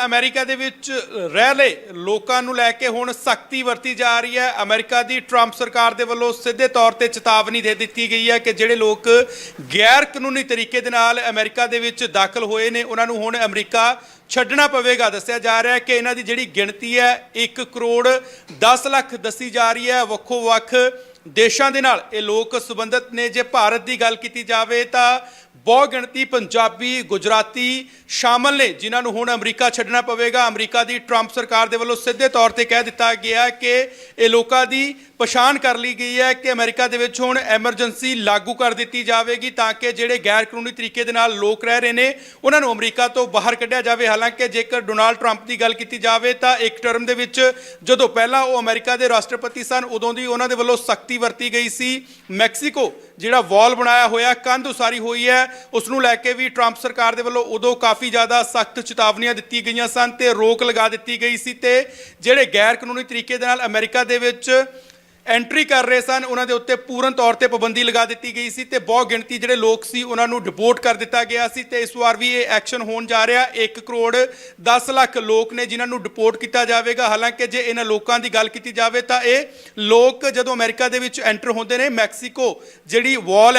ਨਾਲ ਅਮਰੀਕਾ ਦੇ ਵਿੱਚ ਰਹਿ ਲਏ। ਲੋਕਾਂ ਨੂੰ ਲੈ ਕੇ ਹੁਣ ਸਖਤੀ ਵਰਤੀ ਜਾ ਰਹੀ ਹੈ। ਅਮਰੀਕਾ ਦੀ ਟਰੰਪ ਸਰਕਾਰ ਦੇ ਵੱਲੋਂ ਸਿੱਧੇ ਤੌਰ ਤੇ ਚੇਤਾਵਨੀ ਦੇ ਦਿੱਤੀ ਗਈ ਹੈ ਕਿ ਜਿਹੜੇ ਲੋਕ ਗੈਰ ਕਾਨੂੰਨੀ ਤਰੀਕੇ ਦੇ ਨਾਲ ਅਮਰੀਕਾ ਦੇ ਵਿੱਚ ਦਾਖਲ ਹੋਏ ਨੇ, ਉਹਨਾਂ ਨੂੰ ਹੁਣ ਅਮਰੀਕਾ ਛੱਡਣਾ ਪਵੇਗਾ। ਦੱਸਿਆ ਜਾ ਰਿਹਾ ਹੈ ਕਿ ਇਹਨਾਂ ਦੀ ਜਿਹੜੀ ਗਿਣਤੀ ਹੈ 1 ਕਰੋੜ 10 ਲੱਖ ਦੱਸੀ ਜਾ ਰਹੀ ਹੈ। ਵੱਖੋ ਵੱਖ ਦੇਸ਼ਾਂ ਦੇ ਨਾਲ ਇਹ ਲੋਕ ਸੰਬੰਧਿਤ ਨੇ। ਜੇ ਭਾਰਤ ਦੀ ਗੱਲ ਕੀਤੀ ਜਾਵੇ ਤਾਂ ਬਹੁਤ ਗਿਣਤੀ ਪੰਜਾਬੀ ਗੁਜਰਾਤੀ ਸ਼ਾਮਲ ਨੇ, ਜਿਨ੍ਹਾਂ ਨੂੰ ਹੁਣ ਅਮਰੀਕਾ ਛੱਡਣਾ ਪਵੇਗਾ। ਅਮਰੀਕਾ ਦੀ ਟਰੰਪ ਸਰਕਾਰ ਦੇ ਵੱਲੋਂ ਸਿੱਧੇ ਤੌਰ ਤੇ ਕਹਿ ਦਿੱਤਾ ਗਿਆ ਕਿ ਇਹ ਲੋਕਾਂ ਦੀ ਪਛਾਣ ਕਰ ਲਈ ਗਈ ਹੈ ਕਿ ਅਮਰੀਕਾ ਦੇ ਵਿੱਚ ਹੁਣ ਐਮਰਜੈਂਸੀ ਲਾਗੂ ਕਰ ਦਿੱਤੀ ਜਾਵੇਗੀ ਤਾਂ ਕਿ ਜਿਹੜੇ ਗੈਰ ਕਾਨੂੰਨੀ ਤਰੀਕੇ ਦੇ ਨਾਲ ਲੋਕ ਰਹਿ ਰਹੇ ਨੇ, ਉਹਨਾਂ ਨੂੰ ਅਮਰੀਕਾ ਤੋਂ ਬਾਹਰ ਕੱਢਿਆ ਜਾਵੇ। ਹਾਲਾਂਕਿ ਜੇਕਰ ਡੋਨਾਲਡ ਟਰੰਪ ਦੀ ਗੱਲ ਕੀਤੀ ਜਾਵੇ ਤਾਂ ਇੱਕ ਟਰਮ ਦੇ ਵਿੱਚ ਜਦੋਂ ਪਹਿਲਾਂ ਉਹ ਅਮਰੀਕਾ ਦੇ ਰਾਸ਼ਟਰਪਤੀ ਸਨ, ਉਦੋਂ ਦੀ ਉਹਨਾਂ ਦੇ ਵੱਲੋਂ ਸਖਤੀ ਵਰਤੀ ਗਈ ਸੀ। ਮੈਕਸੀਕੋ, ਜਿਹੜਾ ਵਾਲ ਬਣਾਇਆ ਹੋਇਆ, ਕੰਧ ਉਸਾਰੀ ਹੋਈ ਹੈ। ਉਸ ਨੂੰ ਲੈ ਕੇ ਵੀ ਟਰੰਪ ਸਰਕਾਰ ਦੇ ਵੱਲੋਂ ਉਦੋਂ ਕਾਫੀ ਜ਼ਿਆਦਾ ਸਖਤ ਚੇਤਾਵਨੀਆਂ ਦਿੱਤੀ ਗਈਆਂ ਸਨ ਤੇ ਰੋਕ ਲਗਾ ਦਿੱਤੀ ਗਈ ਸੀ ਤੇ ਜਿਹੜੇ ਗੈਰ ਕਾਨੂੰਨੀ ਤਰੀਕੇ ਦੇ ਨਾਲ ਅਮਰੀਕਾ ਦੇ ਵਿੱਚ ਐਂਟਰੀ ਕਰ ਰਹੇ ਸਨ, ਉਹਨਾਂ ਦੇ ਉੱਤੇ ਪੂਰਨ ਤੌਰ ਤੇ ਪਾਬੰਦੀ ਲਗਾ ਦਿੱਤੀ ਗਈ ਸੀ ਤੇ ਬਹੁਤ ਗਿਣਤੀ ਜਿਹੜੇ ਲੋਕ ਸੀ ਉਹਨਾਂ ਨੂੰ ਡਿਪੋਰਟ ਕਰ ਦਿੱਤਾ ਗਿਆ ਸੀ ਤੇ ਇਸ ਵਾਰ ਵੀ ਇਹ ਐਕਸ਼ਨ ਹੋਣ ਜਾ ਰਿਹਾ। 1 ਕਰੋੜ 10 ਲੱਖ ਲੋਕ ਨੇ ਜਿਨ੍ਹਾਂ ਨੂੰ ਡਿਪੋਰਟ ਕੀਤਾ ਜਾਵੇਗਾ। ਹਾਲਾਂਕਿ ਜੇ ਇਹਨਾਂ ਲੋਕਾਂ ਦੀ ਗੱਲ ਕੀਤੀ ਜਾਵੇ ਤਾਂ ਇਹ ਲੋਕ ਜਦੋਂ ਅਮਰੀਕਾ ਦੇ ਵਿੱਚ ਐਂਟਰ ਹੁੰਦੇ ਨੇ, ਮੈਕਸੀਕੋ ਜਿਹੜੀ ਵਾਲ ਹੈ